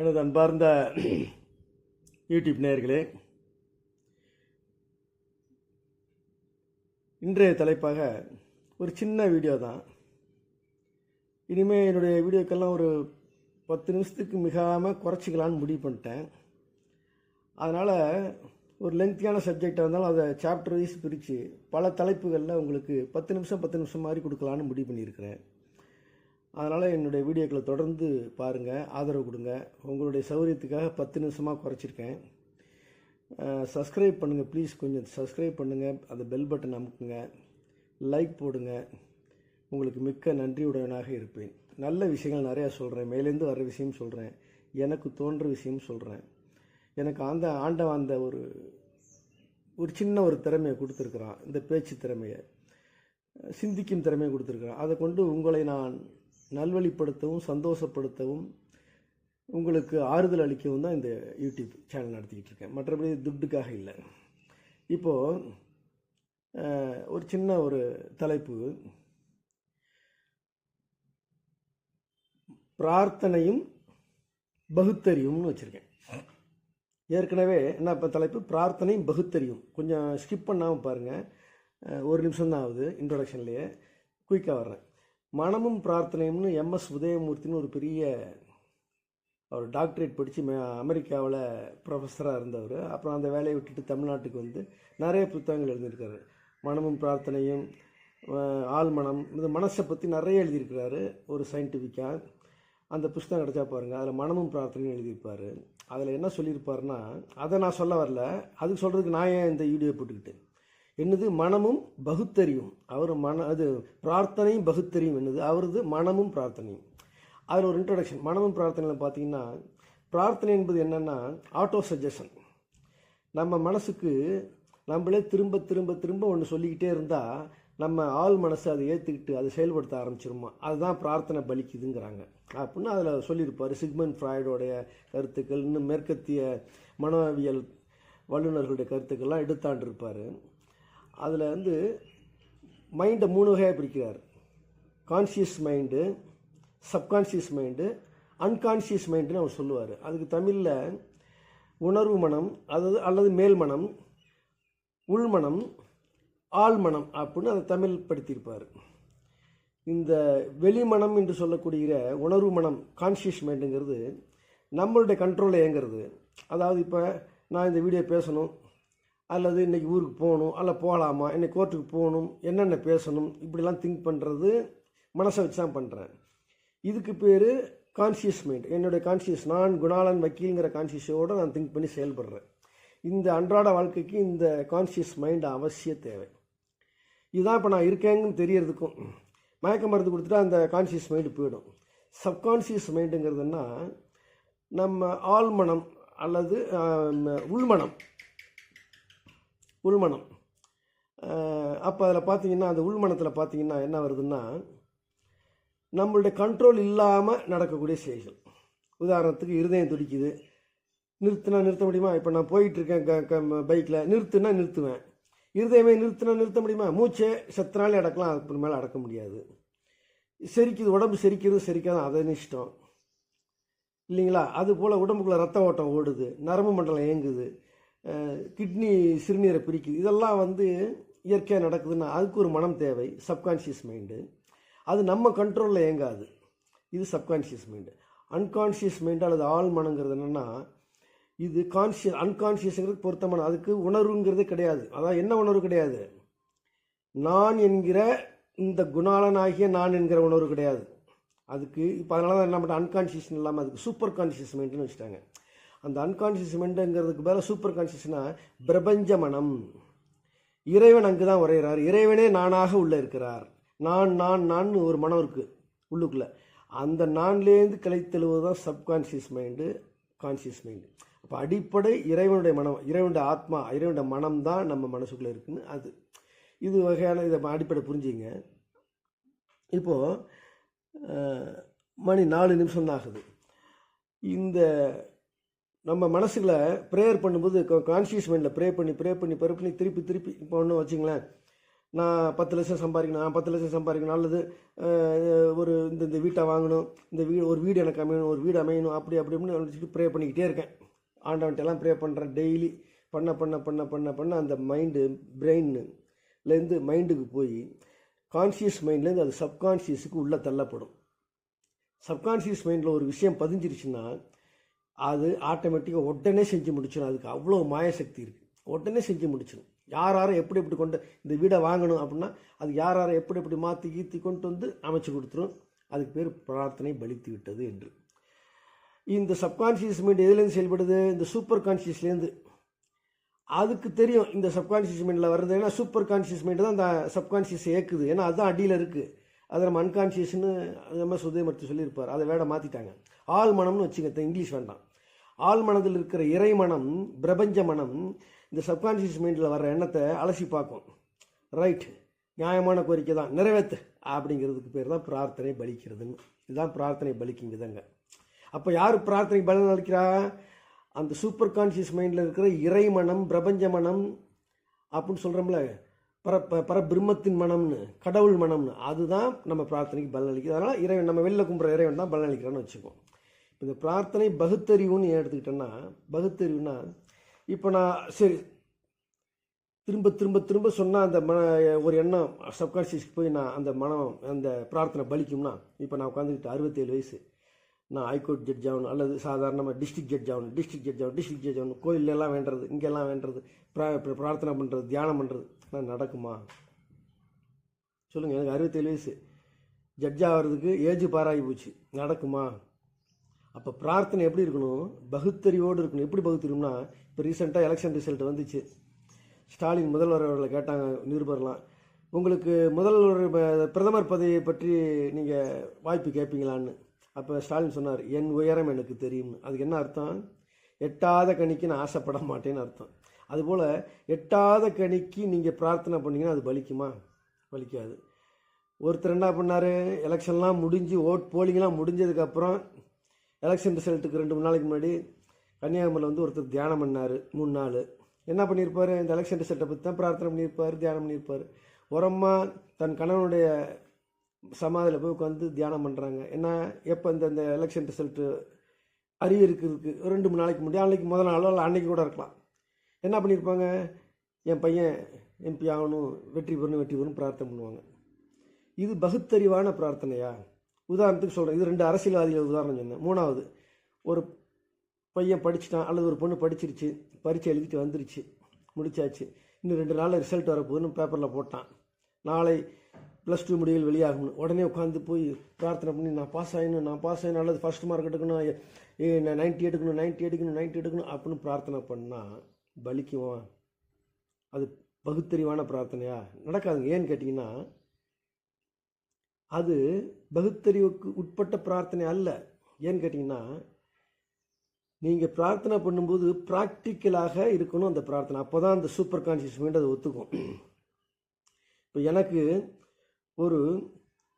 எனது அன்பார்ந்த யூடியூப் நேயர்களே இன்றைய தலைப்பாக ஒரு சின்ன வீடியோ தான். இனிமேல் என்னுடைய வீடியோக்கெல்லாம் ஒரு பத்து நிமிஷத்துக்கு மிகாமல் குறைச்சிக்கலான்னு முடிவு பண்ணிட்டேன். அதனால் ஒரு லெங்க்தியான சப்ஜெக்டாக இருந்தாலும் அதை சாப்டர் வைஸ் பிரித்து பல தலைப்புகளில் உங்களுக்கு பத்து நிமிஷம் பத்து நிமிஷம் மாதிரி கொடுக்கலான்னு முடிவு பண்ணியிருக்கிறேன். அதனால் என்னுடைய வீடியோக்களை தொடர்ந்து பாருங்கள் ஆதரவு கொடுங்க. உங்களுடைய சௌகரியத்துக்காக பத்து நிமிஷமாக குறைச்சிருக்கேன். சப்ஸ்கிரைப் பண்ணுங்கள் ப்ளீஸ் கொஞ்சம் சப்ஸ்கிரைப் பண்ணுங்கள் அந்த பெல் பட்டன் அமுக்குங்க. லைக் போடுங்க. உங்களுக்கு மிக்க நன்றியுடனாக இருப்பேன். நல்ல விஷயங்கள் நிறையா சொல்கிறேன் மேலேருந்து வர்ற விஷயம் சொல்கிறேன் எனக்கு தோன்ற விஷயம் சொல்கிறேன் எனக்கு அந்த ஆண்டவன் அந்த ஒரு ஒரு சின்ன ஒரு திறமையை கொடுத்துருக்குறான். இந்த பேச்சு திறமையை. சிந்திக்கும் திறமையை கொடுத்துருக்குறான். அதை கொண்டு உங்களை நான் நல்வழிப்படுத்தவும் சந்தோஷப்படுத்தவும் உங்களுக்கு ஆறுதல் அளிக்கவும் தான் இந்த யூடியூப் சேனல் நடத்திக்கிட்டு இருக்கேன் மற்றபடி துட்டுக்காக இல்லை. இப்போது ஒரு சின்ன ஒரு தலைப்பு. பிரார்த்தனையும் பகுத்தறிவும்னு வச்சுருக்கேன். ஏற்கனவே என்ன இப்போ தலைப்பு? பிரார்த்தனையும் பகுத்தறியும் கொஞ்சம் ஸ்கிப் பண்ணாமல் பாருங்கள் ஒரு நிமிஷம் தான் ஆகுது இன்ட்ரொடக்ஷன்லேயே குயிக்காக வர்றேன். மனமும் பிரார்த்தனையும்னு எம்எஸ் உதயமூர்த்தின்னு ஒரு பெரிய அவர் டாக்டரேட் படித்து மே அமெரிக்காவில் ப்ரொஃபஸராக இருந்தவர். அப்புறம் அந்த வேலையை விட்டுட்டு தமிழ்நாட்டுக்கு வந்து நிறைய புத்தகங்கள் எழுதியிருக்காரு. மனமும் பிரார்த்தனையும் ஆழ்மனம் இந்த மனசை பற்றி நிறைய எழுதியிருக்கிறாரு ஒரு சயின்டிஃபிக்காக அந்த புஸ்தகம் கிடச்சா பாருங்கள் அதில் மனமும் பிரார்த்தனையும் எழுதியிருப்பார். அதில் என்ன சொல்லியிருப்பாருன்னா அதை நான் சொல்ல வரல. அதுக்கு சொல்கிறதுக்கு நான் ஏன் இந்த வீடியோ போட்டுக்கிட்டேன்? என்னது? மனமும் பகுத்தறியும் அவர் மன அது பிரார்த்தனையும் பகுத்தறியும் என்னது? அவரது மனமும் பிரார்த்தனையும். அதில் ஒரு இன்ட்ரடக்ஷன் மனமும் பிரார்த்தனையில் பார்த்தீங்கன்னா பிரார்த்தனை என்பது என்னென்னா ஆட்டோ சஜஷன் நம்ம மனசுக்கு நம்மளே திரும்ப திரும்ப திரும்ப ஒன்று சொல்லிக்கிட்டே இருந்தால் நம்ம ஆள் மனசு அதை ஏற்றுக்கிட்டு அதை செயல்படுத்த ஆரம்பிச்சிருமா? அதுதான் பிரார்த்தனை பலிக்குதுங்கிறாங்க. அப்படின்னு அதில் சொல்லியிருப்பார் சிக்மன் ஃப்ராய்டோடைய கருத்துக்கள் இன்னும் மேற்கத்திய மனோவியல் வல்லுநர்களுடைய கருத்துக்கள்லாம் எடுத்தாண்டிருப்பார். அதில் வந்து மைண்டை மூணு வகையாக பிரிக்கிறார். Conscious mind subconscious mind unconscious மைண்டுன்னு அவர் சொல்லுவார். அதுக்கு தமிழில் உணர்வு மனம் அதாவது அல்லது மேல்மனம் உள்மனம் ஆழ்மனம் அப்படின்னு அதை தமிழ் படுத்தியிருப்பார். இந்த வெளிமனம் என்று சொல்லக்கூடிய உணர்வு மனம் கான்ஷியஸ் மைண்டுங்கிறது நம்மளுடைய கண்ட்ரோலில் இயங்கிறது. அதாவது இப்போ நான் இந்த வீடியோ பேசணும் அல்லது இன்றைக்கி ஊருக்கு போகணும் அல்ல போகலாமா இன்றைக்கி கோர்ட்டுக்கு போகணும் என்னென்ன பேசணும் இப்படிலாம் திங்க் பண்ணுறது மனசை வச்சு தான் பண்ணுறேன் இதுக்கு பேர் கான்சியஸ் மைண்ட் என்னுடைய கான்சியஸ் நான் குணாலன் வக்கீலுங்கிற கான்சியஸோடு நான் திங்க் பண்ணி செயல்படுறேன். இந்த அன்றாட வாழ்க்கைக்கு இந்த கான்சியஸ் மைண்ட் அவசிய தேவை. இதுதான் இப்போ நான் இருக்கேங்கன்னு தெரியறதுக்கும் மயக்க மருந்து கொடுத்துட்டா அந்த கான்சியஸ் மைண்டு போயிடும். சப்கான்சியஸ் மைண்டுங்கிறதுனா நம்ம ஆழ்மனம் அல்லது உள்மனம். உள்மனம். அப்போ அதில் பார்த்தீங்கன்னா அந்த உள்மனத்தில் பார்த்தீங்கன்னா என்ன வருதுன்னா நம்மளுடைய கண்ட்ரோல் இல்லாமல் நடக்கக்கூடிய செயல்கள். உதாரணத்துக்கு இருதயம் துடிக்குது. நிறுத்தினா நிறுத்த முடியுமா? இப்போ நான் போயிட்டுருக்கேன் க க பைக்கில் நிறுத்துனா நிறுத்துவேன். இருதயமே நிறுத்தினா நிறுத்த முடியுமா? மூச்சே செத்தனாலே அடக்கலாம் அதுக்கு மேலே அடக்க முடியாது. செரிக்குது உடம்பு செரிக்கிறது செரிக்காது அதை இஷ்டம்? இல்லைங்களா? அது போல் உடம்புக்குள்ளே ரத்த ஓட்டம் ஓடுது. நரம்பு மண்டலம் இயங்குது கிட்னி சிறுநீரை பிரிக்குது. இதெல்லாம் வந்து இயற்கையாக நடக்குதுன்னா அதுக்கு ஒரு மனம் தேவை. சப்கான்ஷியஸ் மைண்டு அது நம்ம கண்ட்ரோலில் இயங்காது. இது சப்கான்ஷியஸ் மைண்டு அன்கான்ஷியஸ் மைண்டு அல்லது ஆள் மனங்கிறது என்னென்னா இது கான்ஷியஸ் அன்கான்ஷியஸுங்கிறது பொருத்தமான அதுக்கு உணர்வுங்கிறதே கிடையாது. அதான் என்ன உணர்வு கிடையாது? நான் என்கிற இந்த குணாளனாகிய நான் என்கிற உணர்வு கிடையாது. அதுக்கு இப்போ அதனால தான் என்ன பண்ண அன்கான்ஷியஸ் இல்லாமல் அதுக்கு சூப்பர் கான்ஷியஸ் மைண்டுன்னு வச்சுட்டாங்க. அந்த அன்கான்ஷியஸ் மைண்டுங்கிறதுக்கு பேர சூப்பர் கான்ஷியஸ்னா பிரபஞ்ச மனம். இறைவன் அங்கு தான் உரைகிறார் இறைவனே நானாக உள்ளே இருக்கிறார். நான் நான் நான் ஒரு மனம் இருக்குது உள்ளுக்குள்ளே. அந்த நான்லேருந்து கிளைத்தெழுவது தான் சப்கான்ஷியஸ் மைண்டு கான்ஷியஸ் மைண்டு அப்போ அடிப்படை இறைவனுடைய மனம் இறைவனுடைய ஆத்மா இறைவனுடைய மனம் தான் நம்ம மனசுக்குள்ளே இருக்குன்னு அது. இது வகையான இதை அடிப்படை புரிஞ்சுங்க. இப்போது மணி நாலு நிமிஷம் தான் ஆகுது. இந்த நம்ம மனசில் ப்ரேயர் பண்ணும்போது கான்ஷியஸ் மைண்டில் ப்ரே பண்ணி ப்ரே பண்ணி ப்ரே பண்ணி திருப்பி திருப்பி இப்போ ஒன்று வச்சுங்களேன். நான் பத்து லட்சம் சம்பாதிக்கணும் நான் பத்து லட்சம் சம்பாதிக்கணும் அல்லது ஒரு இந்த இந்த வீட்டை வாங்கணும் இந்த வீடு ஒரு வீடு எனக்கு அமையணும் ஒரு வீடு அமையணும் அப்படி அப்படி அப்படின்னு ப்ரே பண்ணிக்கிட்டே இருக்கேன். ஆண்டவன்ட்டெல்லாம் ப்ரே பண்ணுறேன் டெய்லி பண்ண பண்ண பண்ண பண்ண பண்ண அந்த மைண்டு பிரெயின்லேருந்து மைண்டுக்கு போய் கான்ஷியஸ் மைண்ட்லேருந்து அது சப்கான்ஷியஸுக்கு உள்ளே தள்ளப்படும். சப்கான்ஷியஸ் மைண்டில் ஒரு விஷயம் பதிஞ்சிருச்சுன்னா அது ஆட்டோமேட்டிக்காக உடனே செஞ்சு முடிச்சிடும் அதுக்கு அவ்வளோ மாயசக்தி இருக்குது உடனே செஞ்சு முடிச்சிடும் யார் யாரும் எப்படி எப்படி கொண்டு இந்த வீடை வாங்கணும் அப்படின்னா அது யார் யாரை எப்படி எப்படி மாற்றி கீத்தி கொண்டு வந்து அமைச்சு கொடுத்துரும். அதுக்கு பேர் பிரார்த்தனை பலித்து விட்டது என்று. இந்த சப்கான்ஷியஸ் மைண்ட் எதுலேருந்து செயல்படுது? இந்த சூப்பர் கான்ஷியஸ்லேருந்து அதுக்கு தெரியும் இந்த சப்கான்ஷியஸ் மைண்டில் வருது ஏன்னா சூப்பர் கான்ஷியஸ் மைண்டு தான் அந்த சப்கான்ஷியஸ் ஏக்குது ஏன்னா அதுதான் அடியில் இருக்குது அதை நம்ம அன்கான்ஷியஸ்னு நம்ம சுதயமூர்த்தி சொல்லியிருப்பார். அதை வேட மாற்றிட்டாங்க ஆள் மனம்னு வச்சுங்க இங்கிலீஷ் வேண்டாம். ஆள் மனதில் இருக்கிற இறை மனம் பிரபஞ்ச மனம் இந்த சப்கான்ஷியஸ் மைண்டில் வர்ற எண்ணத்தை அலசி பார்க்கும். ரைட். நியாயமான கோரிக்கை தான். நிறைவேற்று அப்படிங்கிறதுக்கு பேர் தான் பிரார்த்தனை பலிக்கிறதுன்னு. இதுதான் பிரார்த்தனை பலிக்கும் விதங்க. அப்போ யார் பிரார்த்தனை பலன் அளிக்கிறா? அந்த சூப்பர் கான்ஷியஸ் மைண்டில் இருக்கிற இறை மனம் பிரபஞ்ச மனம் அப்படின்னு சொல்கிறோம்ல பர ப- பரபிரம்மத்தின் மனம்னு கடவுள் மனம்னு அதுதான் நம்ம பிரார்த்தனைக்கு பலன் அளிக்குது. அதனால் இறைவன் நம்ம வெளில கும்புற இறைவன் தான் பலன் அளிக்கிறான்னு வச்சுக்கோம் இந்த பிரார்த்தனை பகுத்தறிவுன்னு ஏன் எடுத்துக்கிட்டேன்னா பகுத்தறிவுனா இப்போ நான் சரி திரும்ப திரும்ப திரும்ப சொன்னால் அந்த மன ஒரு எண்ணம் சப்கான்ஷியஸ்க்கு போய் நான் அந்த மனம் அந்த பிரார்த்தனை பலிக்கும்னா இப்போ நான் உட்காந்துக்கிட்டு அறுபத்தேழு வயசு நான் ஹைகோர்ட் ஜட்ஜ் ஆகணும் அல்லது சாதாரணமாக டிஸ்ட்ரிக் ஜட்ஜ் ஆகணும் டிஸ்ட்ரிக் ஜட்ஜ் ஆகணும் டிஸ்ட்ரிக் ஜட்ஜ் ஆகணும் கோயிலெல்லாம் எல்லாம் வேண்டுறது இங்கெல்லாம் வேண்டுறது பிரா- பிரார்த்தனை பண்ணுறது தியானம் பண்ணுறது ஆனால் நடக்குமா? சொல்லுங்கள் எனக்கு அறுபத்தேழு வயசு. ஜட்ஜ் ஆகிறதுக்கு ஏஜ் பாராகி போச்சு நடக்குமா? அப்போ பிரார்த்தனை எப்படி இருக்கணும்? பகுத்தறிவோடு இருக்கணும். எப்படி பகுத்தறிவுனா இப்போ ரீசெண்டாக எலெக்ஷன் ரிசல்ட் வந்துச்சு. ஸ்டாலின் முதல்வர் அவர்களை கேட்டாங்க நிருபர்லாம் உங்களுக்கு முதல்வர் பிரதமர் பதவியை பற்றி நீங்கள் வாய்ப்பு கேட்பீங்களான்னு? அப்போ ஸ்டாலின் சொன்னார் என் உயரம் எனக்கு தெரியும்னு. அதுக்கு என்ன அர்த்தம்? எட்டாத கணிக்கு நான் ஆசைப்பட மாட்டேன்னு அர்த்தம். அதுபோல் எட்டாத கணிக்கு நீங்கள் பிரார்த்தனை பண்ணீங்கன்னா அது பலிக்குமா? பலிக்காது. ஒருத்தர் என்ன பண்ணார்? எலெக்ஷன்லாம் முடிஞ்சு ஓட் போலிங்லாம் முடிஞ்சதுக்கப்புறம் எலெக்ஷன் ரிசல்ட்டுக்கு ரெண்டு மூணு நாளைக்கு முன்னாடி கன்னியாகுமரியில் வந்து ஒருத்தர் தியானம் பண்ணார் மூணு நாள். என்ன பண்ணியிருப்பார் இந்த எலெக்ஷன் ரிசல்ட்டை பற்றி தான் பிரார்த்தனை பண்ணியிருப்பார் தியானம் பண்ணியிருப்பார் உரமா தன் கணவனுடைய சமாதியில் போய் உட்காந்து தியானம் பண்ணுறாங்க என்ன எப்போ இந்த இந்த எலெக்ஷன் ரிசல்ட்டு அறிவிக்கிறதுக்கு ரெண்டு மூணு நாளைக்கு முன்னாடி அன்றைக்கி முதல் நாளோ இல்லை அன்னைக்கு கூட இருக்கலாம். என்ன பண்ணியிருப்பாங்க என் பையன் எம்பி ஆகணும் வெற்றி பெறணும் வெற்றி பெறணும் பிரார்த்தனை பண்ணுவாங்க. இது பகுத்தறிவான பிரார்த்தனையா? உதாரணத்துக்கு சொல்கிறேன் இது ரெண்டு அரசியல்வாதிகள் உதாரணம் சொன்னேன். மூணாவது ஒரு பையன் படிச்சுட்டான் அல்லது ஒரு பொண்ணு படிச்சிருச்சு பரீட்சை எழுதிட்டு வந்துருச்சு முடிச்சாச்சு. இன்னும் ரெண்டு நாளில் ரிசல்ட் வரப்போகுதுன்னு பேப்பரில் போட்டான். நாளை ப்ளஸ் டூ முடிவுகள் வெளியாகணும். உடனே உட்காந்து போய் பிரார்த்தனை பண்ணி நான் பாஸ் ஆகணும் நான் பாஸ் ஆகணும் அல்லது ஃபஸ்ட் மார்க் எடுக்கணும் ஏ நான் நைன்ட்டி எடுக்கணும் நைன்ட்டி எடுக்கணும் நைன்ட்டி எடுக்கணும் அப்படின்னு பிரார்த்தனை பண்ணால் பலிக்குவான் அது பகுத்தறிவான பிரார்த்தனையா? நடக்காதுங்க. ஏன்னு கேட்டிங்கன்னா அது பகுத்தறிவுக்கு உட்பட்ட பிரார்த்தனை அல்ல. ஏன்னு கேட்டிங்கன்னா நீங்கள் பிரார்த்தனை பண்ணும்போது ப்ராக்டிக்கலாக இருக்கணும் அந்த பிரார்த்தனை. அப்போ தான் அந்த சூப்பர் கான்ஷியஸ் மைண்ட் அதை ஒத்துக்கும். இப்போ எனக்கு ஒரு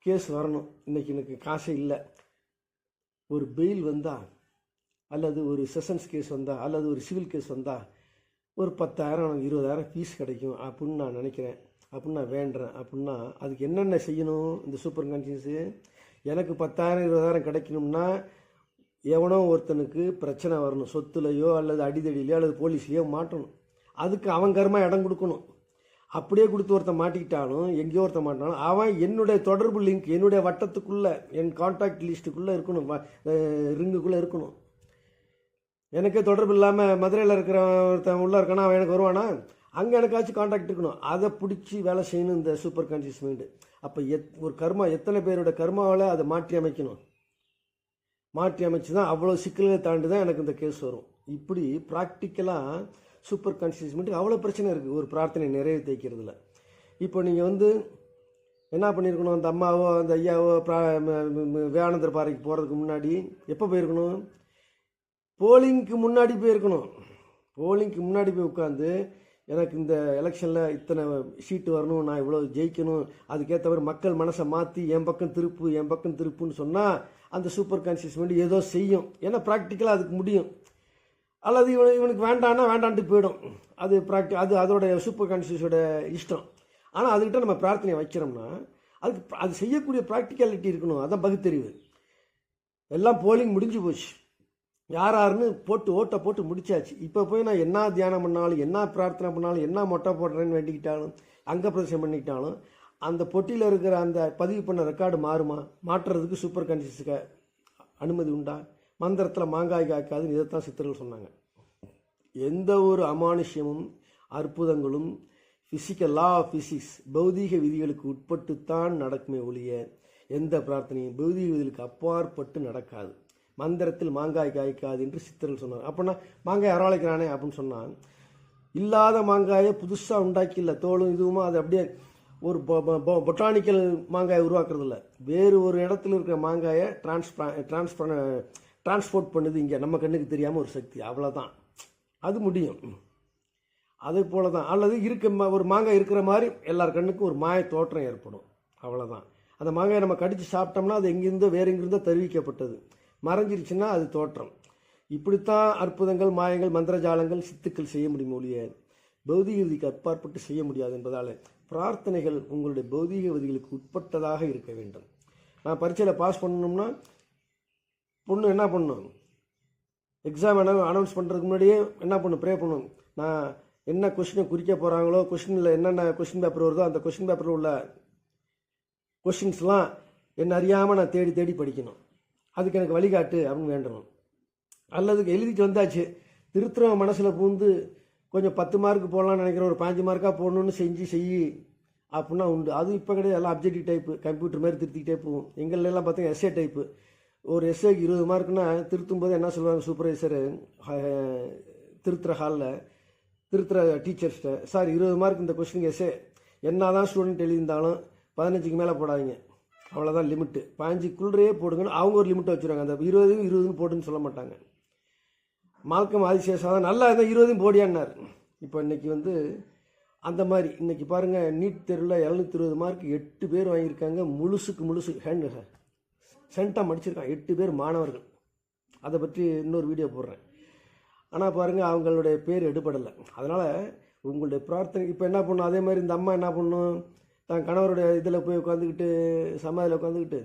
கேஸ் வரணும். இன்றைக்கி எனக்கு காசே இல்லை. ஒரு பெயில் வந்தால் அல்லது ஒரு செஷன்ஸ் கேஸ் வந்தால் அல்லது ஒரு சிவில் கேஸ் வந்தால் ஒரு பத்தாயிரம் இருபதாயிரம் ஃபீஸ் கிடைக்கும் அப்படின்னு நான் நினைக்கிறேன். அப்படின்னு நான் வேண்டுறேன். அப்படின்னா அதுக்கு என்னென்ன செய்யணும்? இந்த சூப்பர் கான்ஷியஸு எனக்கு பத்தாயிரம் இருபதாயிரம் கிடைக்கணும்னா எவனோ ஒருத்தனுக்கு பிரச்சனை வரணும். சொத்துலையோ அல்லது அடிதடியிலையோ அல்லது போலீஸ்லையோ மாட்டணும். அதுக்கு அவன் கர்மா இடம் கொடுக்கணும். அப்படியே கொடுத்து ஒருத்தன் மாட்டிக்கிட்டாலும் எங்கேயோ ஒருத்தன் மாட்டினாலும் அவன் என்னுடைய தொடர்பு லிங்க் என்னுடைய வட்டத்துக்குள்ளே என் காண்டாக்ட் லிஸ்ட்டுக்குள்ளே இருக்கணும். ரிங்குக்குள்ளே இருக்கணும். எனக்கே தொடர்பு இல்லாமல் மதுரையில் இருக்கிற ஒருத்தன் உள்ளே இருக்கானா? அவன் எனக்கு வருவானா? அங்கே எனக்காச்சும் காண்டாக்ட் இருக்கணும். அதை பிடிச்சி வேலை செய்யணும் இந்த சூப்பர் கான்சியஸ் மைண்டு அப்போ எத் ஒரு கர்மா எத்தனை பேரோட கர்மாவில் அதை மாற்றி அமைக்கணும்? மாற்றி அமைச்சு தான் அவ்வளோ சிக்கல்களை தாண்டி தான் எனக்கு இந்த கேஸ் வரும். இப்படி ப்ராக்டிக்கலாக சூப்பர் கான்சியஸ் மைண்டுக்கு அவ்வளோ பிரச்சனை இருக்குது ஒரு பிரார்த்தனை நிறைவு தேய்க்கிறதுல இப்போ நீங்கள் வந்து என்ன பண்ணியிருக்கணும் அந்த அம்மாவோ அந்த ஐயாவோ பிரா ம- பாறைக்கு போகிறதுக்கு முன்னாடி எப்போ போயிருக்கணும்? போலிங்க்கு முன்னாடி போயிருக்கணும். போலிங்க்கு முன்னாடி போய் உட்காந்து எனக்கு இந்த எலெக்ஷனில் இத்தனை சீட்டு வரணும் நான் இவ்வளோ ஜெயிக்கணும் அதுக்கேற்ற மாதிரி மக்கள் மனசை மாற்றி என் பக்கம் திருப்பு என் பக்கம் திருப்புன்னு சொன்னால் அந்த சூப்பர் கான்சியஸ் வேண்டி ஏதோ செய்யும். ஏன்னா ப்ராக்டிக்கலாக அதுக்கு முடியும். அல்லது இவன் இவனுக்கு வேண்டான்னா வேண்டான்ட்டு போயிடும். அது ப்ராக்டி அது அதோட சூப்பர் கான்சியஸோட இஷ்டம். ஆனால் அதுக்கிட்ட நம்ம பிரார்த்தனை வைக்கிறோம்னா அதுக்கு அது செய்யக்கூடிய ப்ராக்டிகாலிட்டி இருக்கணும். அதுதான் பகுத்தறிவு. எல்லாம் போலிங் முடிஞ்சு போச்சு. யார் யாருன்னு போட்டு ஓட்டை போட்டு முடிச்சாச்சு. இப்போ போய் நான் என்ன தியானம் பண்ணாலும் என்ன பிரார்த்தனை பண்ணாலும் என்ன மொட்டை போடுறேன்னு வேண்டிக்கிட்டாலும் அங்க பிரதேசம் பண்ணிக்கிட்டாலும் அந்த பொட்டியில் இருக்கிற அந்த பதிவு பண்ண ரெக்கார்டு மாறுமா? மாற்றுறதுக்கு சூப்பர் கன்சியஸுக்கு அனுமதி உண்டா? மந்திரத்தில் மாங்காய் காய்க்காதுன்னு இதைத்தான் சித்தர்கள் சொன்னாங்க. எந்த ஒரு அமானுஷ்யமும் அற்புதங்களும் ஃபிசிக்கல் லா ஆஃப் ஃபிசிக்ஸ் பௌதீக விதிகளுக்கு உட்பட்டுத்தான் நடக்குமே ஒழிய எந்த பிரார்த்தனையும் பௌதீக விதிகளுக்கு அப்பாற்பட்டு நடக்காது. மந்திரத்தில் மாங்காய் காய்க்காது என்று சித்தர்கள் சொன்னார். அப்படின்னா மாங்காய் அரவழைக்கிறானே அப்படின்னு சொன்னான். இல்லாத மாங்காயை புதுசாக உண்டாக்கில்ல தோலும் இதுவுமா அது அப்படியே ஒரு பொட்டானிக்கல் மாங்காயை உருவாக்குறது இல்லை வேறு ஒரு இடத்துல இருக்கிற மாங்காயை டிரான்ஸ்பா டிரான்ஸ்பர் டிரான்ஸ்போர்ட் பண்ணுது இங்கே. நம்ம கண்ணுக்கு தெரியாமல் ஒரு சக்தி. அவ்வளோதான் அது முடியும். அதே போல தான் அல்லது இருக்க ஒரு மாங்காய் இருக்கிற மாதிரி எல்லார் கண்ணுக்கும் ஒரு மாய தோற்றம் ஏற்படும். அவ்வளோதான் அந்த மாங்காயை நம்ம கடித்து சாப்பிட்டோம்னா அது எங்கேருந்தோ வேறு எங்கிருந்தோ தெரிவிக்கப்பட்டது. மறைஞ்சிருச்சுன்னா அது தோற்றம். இப்படித்தான் அற்புதங்கள் மாயங்கள் மந்திரஜாலங்கள் சித்துக்கள் செய்ய முடியும் ஒழிய பௌதிக விதிக்கு அப்பாற்பட்டு செய்ய முடியாது என்பதால் பிரார்த்தனைகள் உங்களுடைய பௌதீக விதிகளுக்கு உட்பட்டதாக இருக்க வேண்டும். நான் பரீட்சையில் பாஸ் பண்ணணும்னா பொண்ணு என்ன பண்ணும் எக்ஸாம் அனௌன்ஸ் பண்ணுறதுக்கு முன்னாடியே என்ன பண்ணும் ப்ரே பண்ணும் நான் என்ன கொஷினை குறிக்க போகிறாங்களோ கொஷினில் என்னென்ன கொஷின் பேப்பர் வருதோ அந்த கொஷின் பேப்பரில் உள்ள கொஷின்ஸ்லாம் என்ன அறியாமல் நான் தேடி தேடி படிக்கணும். அதுக்கு எனக்கு வழிகாட்டு அப்படின்னு வேண்டுறோம். அல்லதுக்கு எழுதிட்டு வந்தாச்சு. திருத்துறவன் மனசில் பூந்து கொஞ்சம் பத்து மார்க் போடலாம்னு நினைக்கிற ஒரு பாஞ்சு மார்க்காக போடணும்னு செஞ்சு செய் அப்படின்னா உண்டு. அது இப்போ கிடையாது. எல்லாம் அப்ஜெக்டிவ் டைப்பு கம்ப்யூட்டர் மாதிரி திருத்திக்கிட்டே போகும். எங்கள்ல பார்த்தீங்கன்னா எஸ்ஏ டைப்பு ஒரு எஸ்ஏக்கு இருபது மார்க்குனா திருத்தும் போது என்ன சொல்லுவாங்க சூப்பர்வைசரு திருத்துற ஹாலில் திருத்துற டீச்சர்ஸ்கிட்ட சார் இருபது மார்க் இந்த கொஸ்டின் எஸ்ஏ என்ன தான் ஸ்டூடெண்ட் எழுதியிருந்தாலும் பதினஞ்சுக்கு மேலே போடாதீங்க. அவ்வளோதான் லிமிட்டு குளிரையே போடுங்கன்னு அவங்க ஒரு லிமிட்டை வச்சுருவாங்க அந்த இருபதும் இருபதுன்னு போடுன்னு சொல்ல மாட்டாங்க. மால்கம் ஆதிசேஷம் நல்லா இருந்தால் இருபதையும் போடியான்னார். இப்போ இன்றைக்கி வந்து அந்த மாதிரி இன்னைக்கு பாருங்கள் நீட் தேர்வில் எழுநூத்தி இருபது மார்க் எட்டு பேர் வாங்கியிருக்காங்க. முழுசுக்கு முழுசு ஹேண்ட் சென்ட்டாக மடிச்சிருக்கான் எட்டு பேர் மாணவர்கள். அதை பற்றி இன்னொரு வீடியோ போடுறேன். ஆனால் பாருங்கள் அவங்களுடைய பேர் எடுபடலை. அதனால் உங்களுடைய பிரார்த்தனை இப்போ என்ன பண்ணும் அதே மாதிரி இந்த அம்மா என்ன பண்ணும் தான் கணவருடைய இதில் போய் உட்காந்துக்கிட்டு சமாதியில் உட்காந்துக்கிட்டு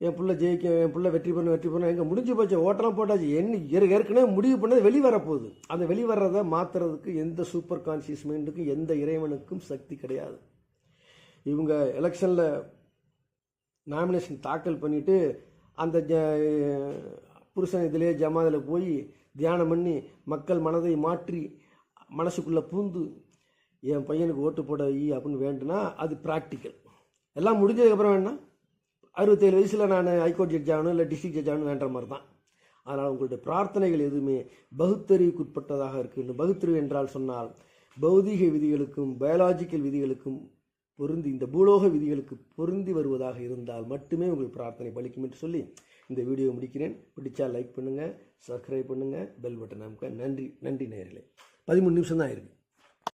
என் பிள்ளை ஜெயிக்கும் என் பிள்ளை வெற்றி பண்ண வெற்றி பண்ண எங்கே முடிஞ்சு போச்சு ஓட்டலாம் போட்டாச்சு. என்ன ஏற்கனவே முடிவு பண்ணது வெளி வரப்போகுது அந்த வெளி வர்றதை மாற்றுறதுக்கு எந்த சூப்பர் கான்சியஸ் மைண்டுக்கும் எந்த இறைவனுக்கும் சக்தி கிடையாது. இவங்க எலெக்ஷனில் நாமினேஷன் தாக்கல் பண்ணிவிட்டு அந்த ஜ- புருஷன் இதிலே ஜமாதில் போய் தியானம் பண்ணி மக்கள் மனதை மாற்றி மனசுக்குள்ளே பூந்து என் பையனுக்கு ஓட்டு போட வை அப்படின்னு வேண்டுனா அது ப்ராக்டிக்கல் எல்லாம் முடிஞ்சதுக்கப்புறம் வேணா அறுபத்தேழு வயசில் நான் ஹைகோர்ட் ஜட்ஜ் ஆகணும் இல்லை டிஸ்ட்ரிக்ட் ஜட்ஜ் ஆகணும் வேண்ட மாதிரி தான் அதனால் உங்களுடைய பிரார்த்தனைகள் எதுவுமே பகுத்தறிவுக்குட்பட்டதாக இருக்குது பகுத்தறிவு என்றால் சொன்னால் பௌதீக விதிகளுக்கும் பயாலாஜிக்கல் விதிகளுக்கும் பொருந்தி இந்த பூலோக விதிகளுக்கு பொருந்தி வருவதாக இருந்தால் மட்டுமே உங்கள் பிரார்த்தனை பலிக்கும் என்று சொல்லி இந்த வீடியோ முடிக்கிறேன். பிடிச்சா லைக் பண்ணுங்கள் சப்ஸ்கிரைப் பண்ணுங்கள் பெல் பட்டன் நமக்கு நன்றி நன்றி நேரில் பதிமூணு நிமிஷம் தான் இருக்குது